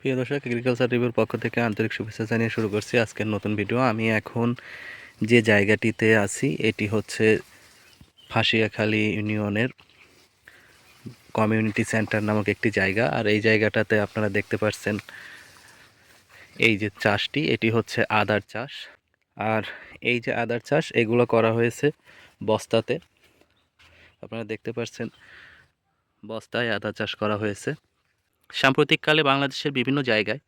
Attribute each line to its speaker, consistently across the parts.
Speaker 1: প্রিয় দর্শক এগ্রিকালচার রিভিউর পক্ষ থেকে আন্তরিক শুভেচ্ছা জানিয়ে শুরু করছি আজকের নতুন ভিডিও আমি এখন যে জায়গাটিতে আছি, এটি হচ্ছে ফাঁসিয়াখালী ইউনিয়নের কমিউনিটি সেন্টার নামক একটি জায়গা। আর এই জায়গাটাতে আপনারা দেখতে পাচ্ছেন এই যে চাষটি, এটি হচ্ছে আদার চাষ। আর এই যে আদার চাষ, এগুলো করা হয়েছে বস্তাতে। আপনারা দেখতে পাচ্ছেন বস্তায় আদা চাষ করা হয়েছে। সাম্প্রতিককালে বাংলাদেশের বিভিন্ন জায়গায়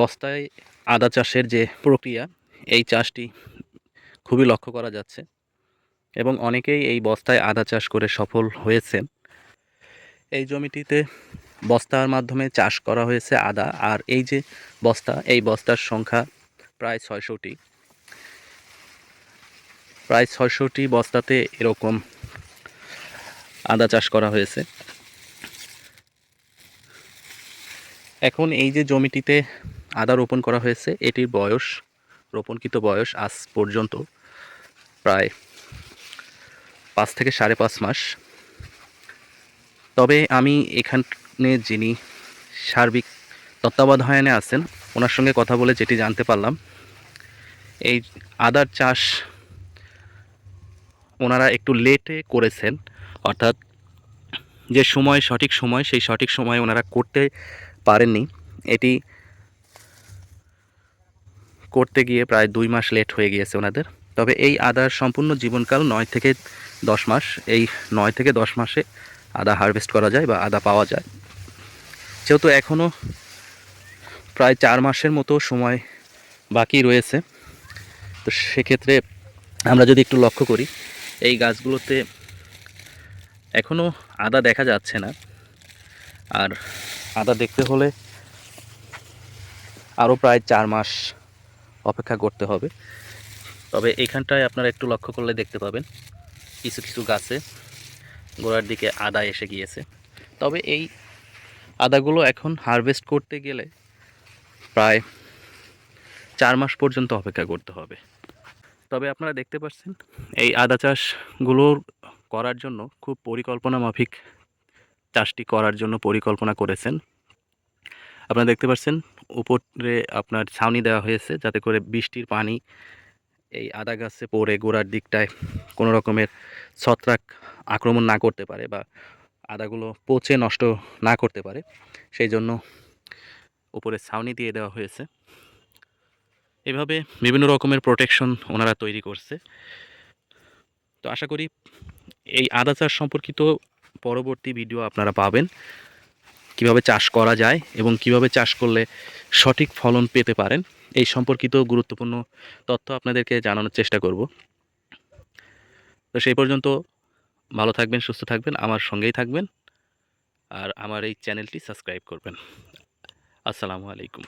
Speaker 1: বস্তায় আদা চাষের যে প্রক্রিয়া, এই চাষটি খুবই লক্ষ্য করা যাচ্ছে এবং অনেকেই এই বস্তায় আদা চাষ করে সফল হয়েছেন। এই জমিটিতে বস্তার মাধ্যমে চাষ করা হয়েছে আদা, আর এই যে বস্তা, এই বস্তার সংখ্যা প্রায় ছয়শোটি। প্রায় ছয়শোটি বস্তাতে এরকম আদা চাষ করা হয়েছে। এখন এই যে জমিটিতে আদা রোপণ করা হয়েছে, এটির বয়স, রোপণকৃত বয়স আজ পর্যন্ত প্রায় পাঁচ থেকে সাড়ে পাঁচ মাস। তবে আমি এখানে যিনি সার্বিক তত্ত্বাবধায়নে আছেন, ওনার সঙ্গে কথা বলে যেটি জানতে পারলাম, এই আদার চাষ ওনারা একটু লেটে করেছেন, অর্থাৎ যে সময় সঠিক সময়, সেই সঠিক সময় ওনারা করতে পারেননি। এটি করতে গিয়ে প্রায় দুই মাস লেট হয়ে গিয়েছে ওনাদের। তবে এই আদার সম্পূর্ণ জীবনকাল নয় থেকে দশ মাস, এই নয় থেকে দশ মাসে আদা হারভেস্ট করা যায় বা আদা পাওয়া যায়। যেহেতু এখনও প্রায় চার মাসের মতো সময় বাকি রয়েছে, তো সেক্ষেত্রে আমরা যদি একটু লক্ষ্য করি, এই গাছগুলোতে এখনও আদা দেখা যাচ্ছে না। আর আদা দেখতে হলে আরও প্রায় চার মাস অপেক্ষা করতে হবে। তবে এখানটায় আপনারা একটু লক্ষ্য করলে দেখতে পাবেন, কিছু কিছু গাছে গোড়ার দিকে আদা এসে গিয়েছে। তবে এই আদাগুলো এখন হারভেস্ট করতে গেলে প্রায় চার মাস পর্যন্ত অপেক্ষা করতে হবে। তবে আপনারা দেখতে পাচ্ছেন, এই আদা চাষগুলোর করার জন্য খুব পরিকল্পনা মাফিক চাষটি করার জন্য পরিকল্পনা করেছেন। আপনারা দেখতে পাচ্ছেন, উপরে আপনার ছাউনি দেওয়া হয়েছে যাতে করে বৃষ্টির পানি এই আদা গাছে পড়ে গোড়ার দিকটায় কোনো রকমের ছত্রাক আক্রমণ না করতে পারে বা আদাগুলো পচে নষ্ট না করতে পারে। সেই জন্য উপরে ছাউনি দিয়ে দেওয়া হয়েছে। এভাবে বিভিন্ন রকমের প্রোটেকশন ওনারা তৈরি করছে। তো আশা করি এই আদা চাষ সম্পর্কিত পরবর্তী ভিডিও আপনারা পাবেন। কীভাবে চাষ করা যায় এবং কীভাবে চাষ করলে সঠিক ফলন পেতে পারেন, এই সম্পর্কিত গুরুত্বপূর্ণ তথ্য আপনাদেরকে জানানোর চেষ্টা করব। তো সেই পর্যন্ত ভালো থাকবেন, সুস্থ থাকবেন, আমার সঙ্গেই থাকবেন আর আমার এই চ্যানেলটি সাবস্ক্রাইব করবেন। আসসালামু আলাইকুম।